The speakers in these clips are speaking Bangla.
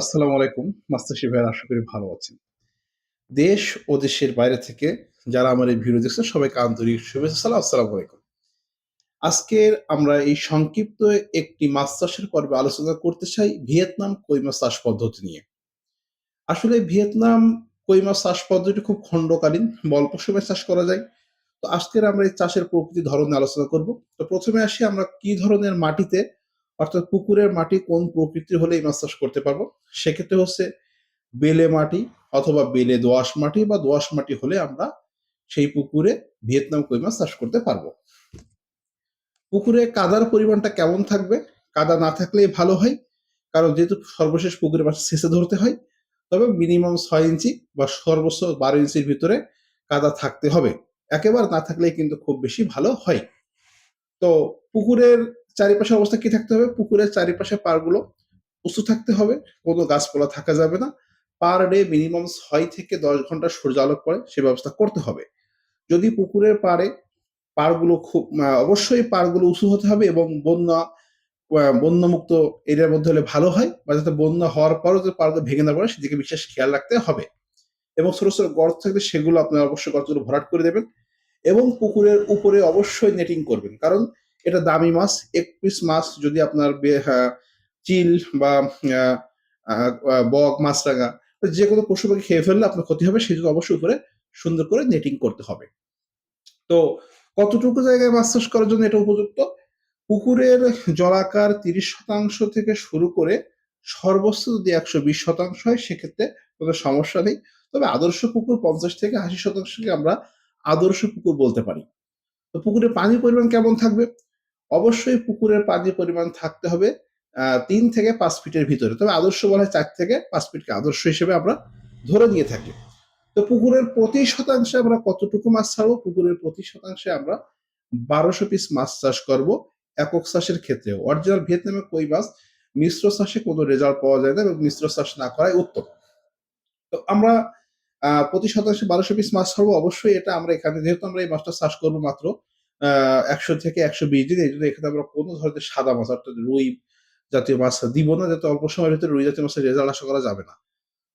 আসসালামু আলাইকুম মাস্টারশি ভাইয়ের আশা করি ভালো আছেন। দেশ ও দেশের বাইরে থেকে যারা আমার এই ভিডিও দেখছেন, সবাইকে আন্তরিক শুভেচ্ছা, সালাম, আসসালামু আলাইকুম। আজকের আমরা এই সংক্ষিপ্ত একটি মাছ চাষের পর্বে আলোচনা করতে চাই ভিয়েতনাম কই মাছ চাষ পদ্ধতি নিয়ে। আসলে ভিয়েতনাম কই মাছ চাষ পদ্ধতি খুব খণ্ডকালীন অল্প সময় চাষ করা যায়। তো আজকের আমরা এই চাষের প্রকৃতি ধরনে আলোচনা করব। তো প্রথমে আসি আমরা কি ধরনের মাটিতে অর্থাৎ পুকুরের মাটি কোন প্রকৃতির হলে এই মাছ চাষ করতে পারব? সেক্ষেত্রে হচ্ছে বেলে মাটি অথবা বেলে দোআঁশ মাটি বা দোআঁশ মাটি হলে আমরা সেই পুকুরে ভিয়েতনাম কই মাছ চাষ করতে পারব। পুকুরে কাদার পরিমাণটা কেমন থাকবে? কাদা না থাকলেই ভালো হয়, কারণ যেহেতু সর্বশেষ পুকুরে মাছ শেষে ধরতে হয়, তবে মিনিমাম ছয় ইঞ্চি বা সর্বোচ্চ বারো ইঞ্চির ভিতরে কাদা থাকতে হবে। একেবারে না থাকলেই কিন্তু খুব বেশি ভালো হয়। তো পুকুরের চারিপাশে অবস্থা কি থাকতে হবে? পুকুরের চারিপাশে পাড়গুলো উঁচু থাকতে হবে, কোনো গাছপালা থাকা যাবে না। পার ডে মিনিমাম ছয় থেকে দশ ঘণ্টা সূর্য আলোক পড়ে, সে ব্যবস্থা করতে হবে। যদি পুকুরের পাড়ে পাড়গুলো খুব অবশ্যই পাড়গুলো উঁচু হতে হবে এবং বন্যা বন্যামুক্ত এরিয়ার মধ্যে হলে ভালো হয়, বা যাতে বন্যা হওয়ার পরও যে পাড়গুলো ভেঙে না পড়ে, সেদিকে বিশেষ খেয়াল রাখতে হবে। এবং ছোট ছোট গর্ত থাকলে সেগুলো আপনারা অবশ্যই গর্তগুলো ভরাট করে দেবেন এবং পুকুরের উপরে অবশ্যই নেটিং করবেন। কারণ এটা দামি মাছ, এক পিস মাছ যদি আপনার চিল বা বক, মাছরাঙা যে কোনো পশু পাখি খেয়ে ফেললে আপনার ক্ষতি হবে সেই জন্য অবশ্যই উপরে সুন্দর করে নেটিং করতে হবে। তো কতটুকু জায়গায় মাছ চাষ করার জন্য এটা উপযুক্ত? পুকুরের জলাকার তিরিশ শতাংশ থেকে শুরু করে সর্বোচ্চ যদি একশো বিশ শতাংশ হয়, সেক্ষেত্রে কোনো সমস্যা নেই। তবে আদর্শ পুকুর পঞ্চাশ থেকে আশি শতাংশকে আমরা আদর্শ পুকুর বলতে পারি। তো পুকুরে পানির পরিমাণ কেমন থাকবে? অবশ্যই পুকুরের পানির পরিমাণ থাকতে হবে তিন থেকে পাঁচ ফিটের ভিতরে। তবে আদর্শ বলা হয় চার থেকে পাঁচ ফিটকে আদর্শ হিসেবে আমরা ধরে নিয়ে থাকি। তো পুকুরের প্রতি শতাংশে আমরা কতটুকু মাছ ছাড়বো? পুকুরের প্রতি শতাংশে আমরা বারোশো পিস মাছ চাষ করব একক চাষের ক্ষেত্রে অরিজিনাল ভিয়েতনামে কই মাছ মিশ্র চাষে কোনো রেজাল্ট পাওয়া যায় না এবং মিশ্র চাষ না করাই উত্তম। তো আমরা প্রতি শতাংশে বারোশো পিস মাছ ছাড়বো। অবশ্যই এটা আমরা এখানে, যেহেতু আমরা এই মাছটা চাষ করব মাত্র একশো থেকে একশো বিশ দিন, এই জন্য এখানে আমরা কোনো ধরনের সাদা মাছ, অর্থাৎ রুই জাতীয় মাছ দিব না, যাতে অল্প সময়ের ভিতরে রুই জাতীয় মাছের রেজাল্ট আশা করা যাবে না।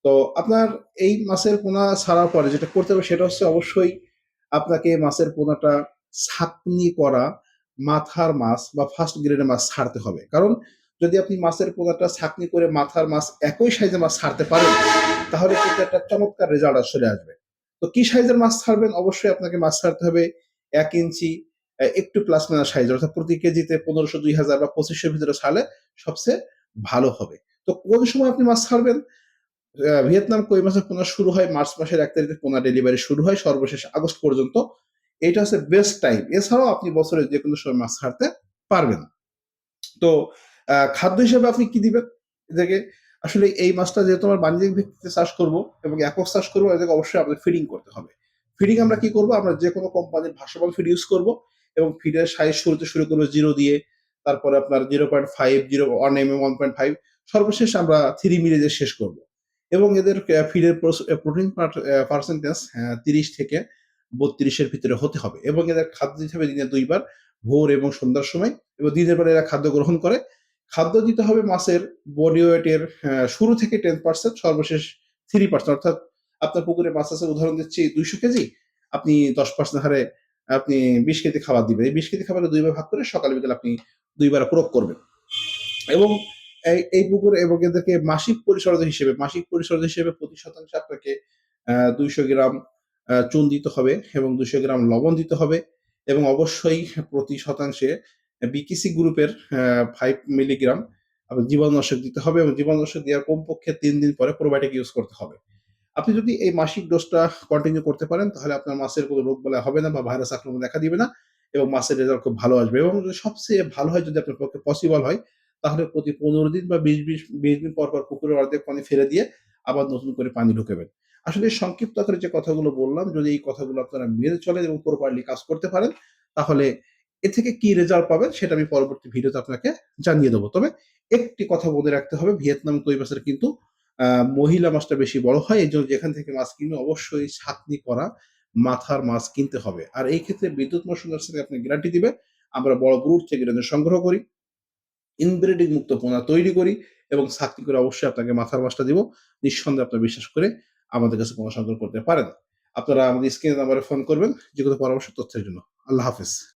তো আপনার এই মাছের পোনা ছাড়ার পরে যেটা করতে হবে সেটা হচ্ছে অবশ্যই আপনাকে মাছের পোনাটা ছাকনি করা মাথার মাছ বা ফার্স্ট গ্রেডের মাছ ছাড়তে হবে। কারণ যদি আপনি মাছের পোনাটা ছাকনি করে মাথার মাছ একই সাইজের মাছ ছাড়তে পারেন, তাহলে কিন্তু একটা চমৎকার রেজাল্ট চলে আসবে। তো কি সাইজের মাছ ছাড়বেন? অবশ্যই আপনাকে মাছ ছাড়তে হবে এক ইঞ্চি একটু প্লাস মাইনাস সাইজ অর্থাৎ প্রতি কেজিতে পনেরোশো দুই হাজার বা পঁচিশশোর ভিতরে ছাড়লে সবচেয়ে ভালো হবে। তো কোন সময় আপনি মাছ ছাড়বেন? ভিয়েতনাম কই মাছের পোনা শুরু হয় মার্চ মাসের এক তারিখে পোনা ডেলিভারি শুরু হয় সর্বশেষ আগস্ট পর্যন্ত। এটা হচ্ছে বেস্ট টাইম এছাড়াও আপনি বছরের যে কোনো সময় মাছ ছাড়তে পারবেন। তো খাদ্য হিসেবে আপনি কি দিবেন? এটাকে আসলে এই মাছটা যেহেতু আমরা বাণিজ্যিক ভিত্তিতে চাষ করব এবং একক চাষ করব এটাকে অবশ্যই আমাদের ফিডিং করতে হবে। ফিডিং আমরা কি করব? আমরা যে কোনো কোম্পানির ভাসমান ফিড ইউজ করব। এবং ফিডের সাইজ শুরুতে শুরু করব জিরো দিয়ে, তারপরে আপনার zero point five zero one M M one point five সর্বশেষ আমরা থ্রি মিলে শেষ করব। এবং এদের ফিডের প্রোটিন পার্সেন্টেজ তিরিশ থেকে বত্রিশের ভিতরে হতে হবে। এবং এদের খাদ্য দিতে হবে দিনে দুইবার, ভোর এবং সন্ধ্যার সময়। এবং দিনের বেলা এরা খাদ্য গ্রহণ করে। খাদ্য দিতে হবে মাছের বডি ওয়েটের শুরু থেকে টেন পার্সেন্ট সর্বশেষ থ্রি পার্সেন্ট অর্থাৎ আপনার পুকুরে মাছ আছে, উদাহরণ দিচ্ছি, দুইশো কেজি, আপনি দশ পার্সেন্ট হারে আপনি বিশ কেজি খাবার দিবেন। এই বিশ কেজি খাবারে দুইবার ভাগ করে সকাল বিকেল আপনি দুইবার প্রয়োগ করবেন। এবং এই পুকুর এবং এদেরকে মাসিক পরিচর্যা হিসেবে, মাসিক পরিচর্যা হিসেবে প্রতি শতাংশে আপনাকে দুইশো গ্রাম চুন দিতে হবে এবং দুশো গ্রাম লবণ দিতে হবে এবং অবশ্যই প্রতি শতাংশে বিকিসি গ্রুপের ফাইভ মিলিগ্রাম জীবাণুনাশক দিতে হবে এবং জীবাণুনাশক দেওয়ার কমপক্ষে তিন দিন পরে প্রোবায়োটিক ইউজ করতে হবে। আপনি যদি এই মাসিক ডোজটা কন্টিনিউ করতে পারেন, তাহলে আপনার মাছের কোনো রোগ বলা হবে না বা ভাইরাস আক্রমণ দেখা দিবে না এবং মাছের রেজাল্ট খুব ভালো আসবে এবং সবচেয়ে ভালো হয় যদি আপনার পক্ষে পসিবল হয়, তাহলে প্রতি পনেরো দিন বা বিশ বিশ বিশ দিন পর পর পুকুরের অর্ধেক পানি ফেলে দিয়ে আবার নতুন করে পানি ঢুকেবেন। আসলে সংক্ষিপ্ত আকারে যে কথাগুলো বললাম, যদি এই কথাগুলো আপনারা মেনে চলেন এবং প্রপারলি কাজ করতে পারেন, তাহলে এ থেকে কি রেজাল্ট পাবেন সেটা আমি পরবর্তী ভিডিওতে আপনাকে জানিয়ে দেবো। তবে একটি কথা বলে রাখতে হবে, ভিয়েতনাম মাছের কিন্তু মহিলা মাছটা বেশি বড় হয়, এই জন্য যেখান থেকে মাছ কিনবে অবশ্যই ছাকনি করা মাথার মাছ কিনতে হবে। আর এই ক্ষেত্রে বিদ্যুৎ মশলার সাথে আপনি গ্যারান্টি দিবে, আমরা বড় ব্রুট থেকে সংগ্রহ করি ইনব্রিডিং মুক্ত পোনা তৈরি করি এবং চাকরি করে অবশ্যই আপনাকে মাথার মাছটা দিব, নিঃসন্দেহে আপনার বিশ্বাস করে আমাদের কাছে পোনা সংগ্রহ করতে পারেন আপনারা আমাদের স্ক্রিনে নাম্বারে ফোন করবেন, যে কোনো পরামর্শ তথ্যের জন্য। আল্লাহ হাফেজ।